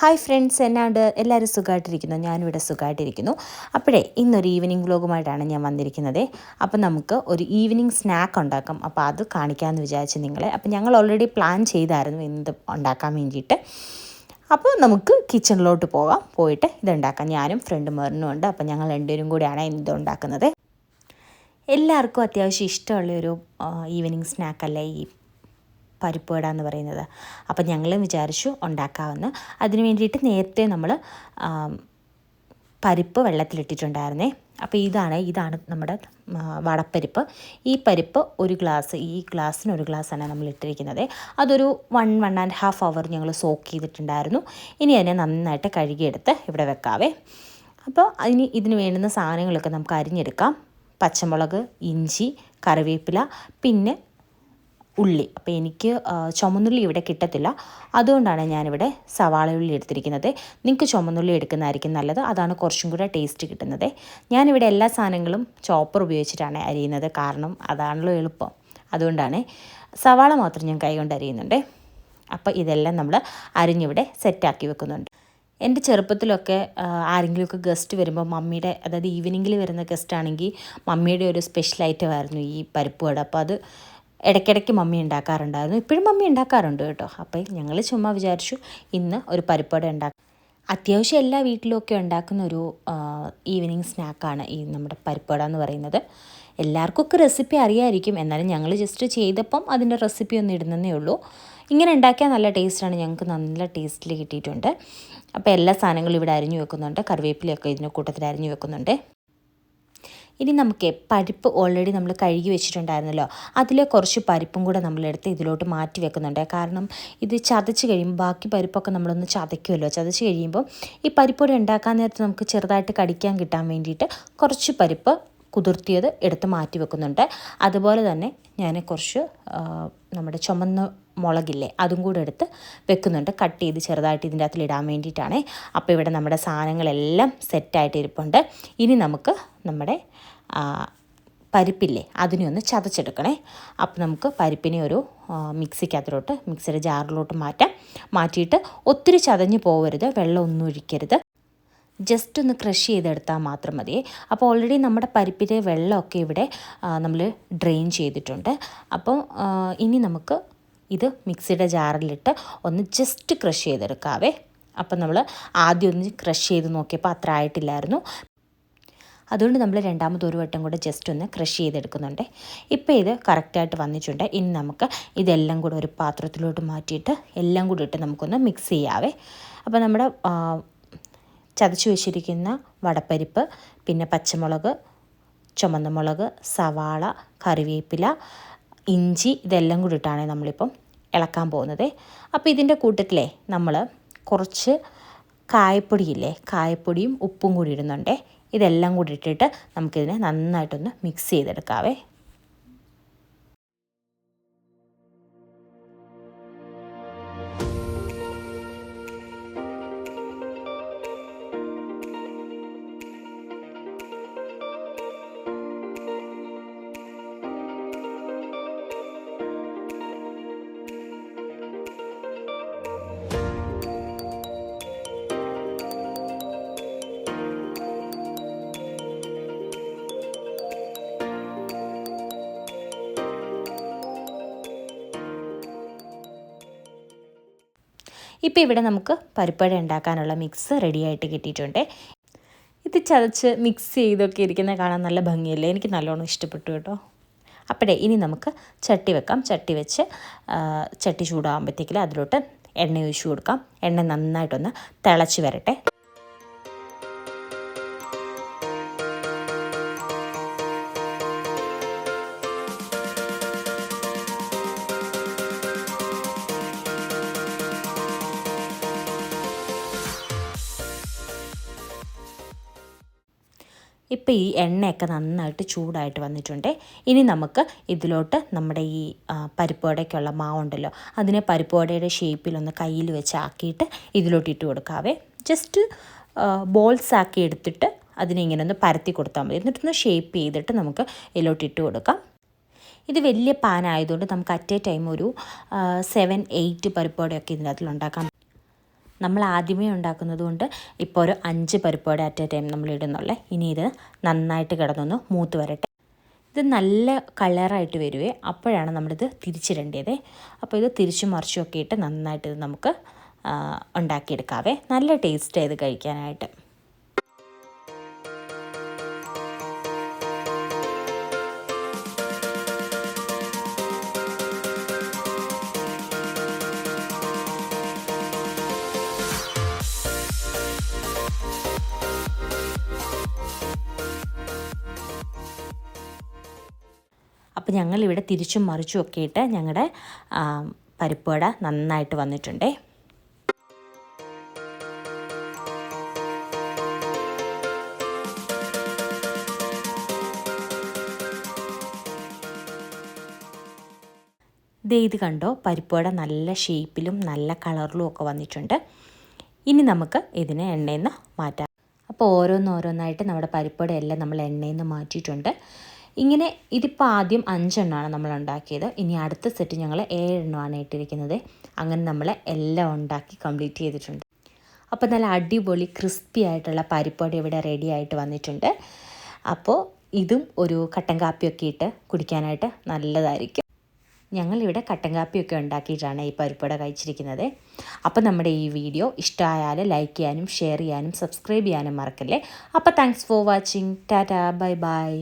Hi friends എന്നാണ്ട് എല്ലാവരും സുഖമായിട്ടിരിക്കുന്നു. ഞാനിവിടെ സുഖമായിട്ടിരിക്കുന്നു. അപ്പോഴേ ഇന്നൊരു ഈവനിങ് വ്ലോഗുമായിട്ടാണ് ഞാൻ വന്നിരിക്കുന്നത്. അപ്പോൾ നമുക്ക് ഒരു ഈവനിങ് സ്നാക്ക് ഉണ്ടാക്കാം. അപ്പോൾ അത് കാണിക്കാമെന്ന് വിചാരിച്ചു നിങ്ങളെ. അപ്പോൾ ഞങ്ങൾ ഓൾറെഡി പ്ലാൻ ചെയ്തായിരുന്നു എന്ത് ഉണ്ടാക്കാൻ വേണ്ടിയിട്ട്. അപ്പോൾ നമുക്ക് കിച്ചണിലോട്ട് പോകാം. പോയിട്ട് ഇതുണ്ടാക്കാം. ഞാനും ഫ്രണ്ട് മേറിനും ഉണ്ട്. അപ്പോൾ ഞങ്ങൾ രണ്ടുപേരും കൂടിയാണ് ഇത് ഉണ്ടാക്കുന്നത്. എല്ലാവർക്കും അത്യാവശ്യം ഇഷ്ടമുള്ളൊരു ഈവനിങ് സ്നാക്കല്ലേ ഈ പരിപ്പ് വട എന്ന് പറയുന്നത്. അപ്പം ഞങ്ങളും വിചാരിച്ചു ഉണ്ടാക്കാമെന്ന്. അതിന് വേണ്ടിയിട്ട് നേരത്തെ നമ്മൾ പരിപ്പ് വെള്ളത്തിലിട്ടിട്ടുണ്ടായിരുന്നേ. അപ്പോൾ ഇതാണ് ഇതാണ് നമ്മുടെ വടപ്പരിപ്പ്. ഈ പരിപ്പ് ഒരു ഗ്ലാസ് ഈ ഗ്ലാസ്സിന് ഒരു ഗ്ലാസ്സാണ് നമ്മൾ ഇട്ടിരിക്കുന്നത്. അതൊരു one one and half hour ഞങ്ങൾ സോക്ക് ചെയ്തിട്ടുണ്ടായിരുന്നു. ഇനി അതിനെ നന്നായിട്ട് കഴുകിയെടുത്ത് ഇവിടെ വെക്കാവേ. അപ്പോൾ അതിന് ഇതിന് വേണ്ടുന്ന സാധനങ്ങളൊക്കെ നമുക്ക് അരിഞ്ഞെടുക്കാം. പച്ചമുളക് ഇഞ്ചി കറിവേപ്പില പിന്നെ ഉള്ളി. അപ്പോൾ എനിക്ക് ചുമന്നുള്ളി ഇവിടെ കിട്ടത്തില്ല. അതുകൊണ്ടാണ് ഞാനിവിടെ സവാള ഉള്ളി എടുത്തിരിക്കുന്നത്. നിങ്ങൾക്ക് ചുമന്നുള്ളി എടുക്കുന്നതായിരിക്കും നല്ലത്. അതാണ് കുറച്ചും കൂടെ ടേസ്റ്റ് കിട്ടുന്നത്. ഞാനിവിടെ എല്ലാ സാധനങ്ങളും ചോപ്പർ ഉപയോഗിച്ചിട്ടാണ് അരിയുന്നത്. കാരണം അതാണല്ലോ എളുപ്പം. അതുകൊണ്ടാണ് സവാള മാത്രം ഞാൻ കൈകൊണ്ട് അരിയുന്നുണ്ട്. അപ്പോൾ ഇതെല്ലാം നമ്മൾ അരിഞ്ഞിവിടെ സെറ്റാക്കി വെക്കുന്നുണ്ട്. എന്റെ ചെറുപ്പത്തിലൊക്കെ ആരെങ്കിലുമൊക്കെ ഗസ്റ്റ് വരുമ്പോൾ മമ്മിയുടെ അതായത് ഈവനിങ്ങിൽ വരുന്ന ഗസ്റ്റ് ആണെങ്കിൽ മമ്മിയുടെ ഒരു സ്പെഷ്യൽ ഐറ്റം ആയിരുന്നു ഈ പരിപ്പ് വട. അപ്പോൾ അത് ഇടയ്ക്കിടയ്ക്ക് മമ്മി ഉണ്ടാക്കാറുണ്ടായിരുന്നു. ഇപ്പോഴും മമ്മി ഉണ്ടാക്കാറുണ്ട് കേട്ടോ. അപ്പോൾ ഞങ്ങൾ ചുമ്മാ വിചാരിച്ചു ഇന്ന് ഒരു പരിപ്പട ഉണ്ടാക്കാം അത്യാവശ്യം എല്ലാ വീട്ടിലുമൊക്കെ ഉണ്ടാക്കുന്ന ഒരു ഈവനിങ് സ്നാക്കാണ് ഈ നമ്മുടെ പരിപ്പട എന്ന് പറയുന്നത്. എല്ലാവർക്കും ഒക്കെ റെസിപ്പി അറിയാമായിരിക്കും എന്നാലും ഞങ്ങൾ ജസ്റ്റ് ചെയ്തപ്പം അതിന്റെ റെസിപ്പി ഒന്ന് ഇടുന്നതേ ഉള്ളൂ. ഇങ്ങനെ ഉണ്ടാക്കിയാൽ നല്ല ടേസ്റ്റാണ് ഞങ്ങൾക്ക് നല്ല ടേസ്റ്റിൽ കിട്ടിയിട്ടുണ്ട്. അപ്പോൾ എല്ലാ സാധനങ്ങളും ഇവിടെ അരിഞ്ഞു വെക്കുന്നുണ്ട്. കറിവേപ്പിലയൊക്കെ ഇതിന്റെ കൂട്ടത്തിൽ അരിഞ്ഞു വെക്കുന്നുണ്ട്. ഇനി നമുക്ക് പരിപ്പ് ഓൾറെഡി നമ്മൾ കഴുകി വെച്ചിട്ടുണ്ടായിരുന്നല്ലോ. അതിലെ കുറച്ച് പരിപ്പും കൂടെ നമ്മളെടുത്ത് ഇതിലോട്ട് മാറ്റി വെക്കുന്നുണ്ട്. കാരണം ഇത് ചതച്ച് കഴിയുമ്പോൾ ബാക്കി പരിപ്പൊക്കെ നമ്മളൊന്ന് ചതയ്ക്കുമല്ലോ. ചതച്ച് കഴിയുമ്പോൾ ഈ പരിപ്പൊടി ഉണ്ടാക്കാൻ നേരത്തെ നമുക്ക് ചെറുതായിട്ട് കടിക്കാൻ കിട്ടാൻ വേണ്ടിയിട്ട് കുറച്ച് പരിപ്പ് കുതിർത്തിയത് എടുത്ത് മാറ്റി വെക്കുന്നുണ്ട്. അതുപോലെ തന്നെ ഞാൻ കുറച്ച് നമ്മുടെ ചുമന്ന മുളകില്ലേ അതും കൂടെ എടുത്ത് വെക്കുന്നുണ്ട്. കട്ട് ചെയ്ത് ചെറുതായിട്ട് ഇതിന്റെ അകത്തിൽ ഇടാൻ വേണ്ടിയിട്ടാണ്. അപ്പോൾ ഇവിടെ നമ്മുടെ സാധനങ്ങളെല്ലാം സെറ്റായിട്ട് ഇരിപ്പുണ്ട്. ഇനി നമുക്ക് നമ്മുടെ പരിപ്പില്ലേ അതിനെ ഒന്ന് ചതച്ചെടുക്കണേ. അപ്പോൾ നമുക്ക് പരിപ്പിനെ ഒരു മിക്സിക്കകത്തിലോട്ട് മിക്സിയുടെ ജാറിലോട്ട് മാറ്റാം. മാറ്റിയിട്ട് ഒത്തിരി ചതഞ്ഞ് പോകരുത് വെള്ളം ഒന്നും ഒഴിക്കരുത്. ജസ്റ്റ് ഒന്ന് ക്രഷ് ചെയ്തെടുത്താൽ മാത്രം മതി. അപ്പോൾ ഓൾറെഡി നമ്മുടെ പരിപ്പിലെ വെള്ളമൊക്കെ ഇവിടെ നമ്മൾ ഡ്രെയിൻ ചെയ്തിട്ടുണ്ട്. അപ്പോൾ ഇനി നമുക്ക് ഇത് മിക്സിയുടെ ജാറിലിട്ട് ഒന്ന് ജസ്റ്റ് ക്രഷ് ചെയ്തെടുക്കാവേ. അപ്പം നമ്മൾ ആദ്യം ഒന്ന് ക്രഷ് ചെയ്ത് നോക്കിയപ്പോൾ അത്ര ആയിട്ടില്ലായിരുന്നു. അതുകൊണ്ട് നമ്മൾ രണ്ടാമത് ഒരു വട്ടം കൂടെ ജസ്റ്റ് ഒന്ന് ക്രഷ് ചെയ്തെടുക്കുന്നുണ്ട്. ഇപ്പോൾ ഇത് കറക്റ്റായിട്ട് വന്നിട്ടുണ്ട്. ഇനി നമുക്ക് ഇതെല്ലാം കൂടെ ഒരു പാത്രത്തിലോട്ട് മാറ്റിയിട്ട് എല്ലാം കൂടി ഇട്ട് നമുക്കൊന്ന് മിക്സ് ചെയ്യാവേ. അപ്പോൾ നമ്മുടെ ചതച്ചു വെച്ചിരിക്കുന്ന വടപ്പരിപ്പ് പിന്നെ പച്ചമുളക് ചുമന്ന മുളക് സവാള കറിവേപ്പില ഇഞ്ചി ഇതെല്ലാം കൂടി ഇട്ടാണ് നമ്മളിപ്പം ഇളക്കാൻ പോകുന്നത്. അപ്പോൾ ഇതിന്റെ കൂട്ടത്തിലേ നമ്മൾ കുറച്ച് കായപ്പൊടിയില്ലേ കായപ്പൊടിയും ഉപ്പും കൂടി ഇടുന്നുണ്ടേ. ഇതെല്ലാം കൂടി ഇട്ടിട്ട് നമുക്കിതിനെ നന്നായിട്ടൊന്ന് മിക്സ് ചെയ്തെടുക്കാവേ. ഇപ്പോൾ ഇവിടെ നമുക്ക് പരിപ്പട ഉണ്ടാക്കാനുള്ള മിക്സ് റെഡിയായിട്ട് കിട്ടിയിട്ടുണ്ട്. ഇത് ചതച്ച് മിക്സ് ചെയ്തൊക്കെ ഇരിക്കുന്നത് കാണാൻ നല്ല ഭംഗിയല്ലേ? എനിക്ക് നല്ലോണം ഇഷ്ടപ്പെട്ടു കേട്ടോ. അപ്പോഴേ ഇനി നമുക്ക് ചട്ടി വെക്കാം. ചട്ടി വെച്ച് ചട്ടി ചൂടാകുമ്പോഴത്തേക്കിൽ അതിലോട്ട് എണ്ണ ഒഴിച്ചു കൊടുക്കാം. എണ്ണ നന്നായിട്ടൊന്ന് തിളച്ച് വരട്ടെ. ഇപ്പോൾ ഈ എണ്ണയൊക്കെ നന്നായിട്ട് ചൂടായിട്ട് വന്നിട്ടുണ്ട്. ഇനി നമുക്ക് ഇതിലോട്ട് നമ്മുടെ ഈ പരിപ്പ് വടയ്ക്കുള്ള മാവുണ്ടല്ലോ അതിനെ പരിപ്പ് വടയുടെ ഷേപ്പിലൊന്ന് കയ്യിൽ വെച്ച് ആക്കിയിട്ട് ഇതിലോട്ട് ഇട്ട് കൊടുക്കാവേ. ജസ്റ്റ് ബോൾസ് ആക്കി എടുത്തിട്ട് അതിനെ ഇങ്ങനെ ഒന്ന് പരത്തി കൊടുത്താൽ മതി. എന്നിട്ടൊന്ന് ഷേപ്പ് ചെയ്തിട്ട് നമുക്ക് ഇതിലോട്ട് ഇട്ട് കൊടുക്കാം. ഇത് വലിയ പാൻ ആയതുകൊണ്ട് നമുക്ക് അറ്റ് ടൈം ഒരു സെവൻ എയ്റ്റ് പരിപ്പോടെയൊക്കെ ഇതിനകത്തിൽ ഉണ്ടാക്കാം നമ്മൾ ആദ്യമേ ഉണ്ടാക്കുന്നത് കൊണ്ട് ഇപ്പോൾ ഒരു അഞ്ച് പരിപ്പോടെ അറ്റ് എ ടൈം നമ്മൾ ഇടുന്നുള്ളേ. ഇനി ഇത് നന്നായിട്ട് കിടന്നൊന്ന് മൂത്ത് വരട്ടെ. ഇത് നല്ല കളറായിട്ട് വരുവേ. അപ്പോഴാണ് നമ്മളിത് തിരിച്ചിടേണ്ടത്. അപ്പോൾ ഇത് തിരിച്ചു മറിച്ചും ഒക്കെ ഇട്ട് നന്നായിട്ട് ഇത് നമുക്ക് ഉണ്ടാക്കിയെടുക്കാവേ. നല്ല ടേസ്റ്റ് ആയത് കഴിക്കാനായിട്ട്. അപ്പോൾ ഞങ്ങളിവിടെ തിരിച്ചും മറിച്ചും ഒക്കെ ഇട്ട് ഞങ്ങളുടെ പരിപ്പുവട നന്നായിട്ട് വന്നിട്ടുണ്ടേ. ദേ ഇത് കണ്ടോ? പരിപ്പുവട നല്ല ഷേപ്പിലും നല്ല കളറിലും ഒക്കെ വന്നിട്ടുണ്ട്. ഇനി നമുക്ക് ഇതിനെ എണ്ണയിൽ നിന്ന് മാറ്റാം. അപ്പോൾ ഓരോന്നോരോന്നായിട്ട് നമ്മുടെ പരിപ്പുവട എല്ലാം നമ്മൾ എണ്ണയിൽ നിന്ന് മാറ്റിയിട്ടുണ്ട്. ഇങ്ങനെ ഇതിപ്പോൾ ആദ്യം അഞ്ചെണ്ണമാണ് നമ്മൾ ഉണ്ടാക്കിയത്. ഇനി അടുത്ത സെറ്റ് ഞങ്ങൾ ഏഴെണ്ണമാണ് ഇട്ടിരിക്കുന്നത്. അങ്ങനെ നമ്മൾ എല്ലാം ഉണ്ടാക്കി കംപ്ലീറ്റ് ചെയ്തിട്ടുണ്ട്. അപ്പോൾ നല്ല അടിപൊളി ക്രിസ്പി ആയിട്ടുള്ള പരിപ്പൊടി ഇവിടെ റെഡി ആയിട്ട് വന്നിട്ടുണ്ട്. അപ്പോൾ ഇതും ഒരു കട്ടൻ കാപ്പിയൊക്കെ ഇട്ട് കുടിക്കാനായിട്ട് നല്ലതായിരിക്കും. ഞങ്ങളിവിടെ കട്ടൻ കാപ്പിയൊക്കെ ഉണ്ടാക്കിയിട്ടാണ് ഈ പരിപ്പട കഴിച്ചിരിക്കുന്നത്. അപ്പോൾ നമ്മുടെ ഈ വീഡിയോ ഇഷ്ടമായാൽ ലൈക്ക് ചെയ്യാനും ഷെയർ ചെയ്യാനും സബ്സ്ക്രൈബ് ചെയ്യാനും മറക്കല്ലേ. അപ്പോൾ thanks for watching tata bye bye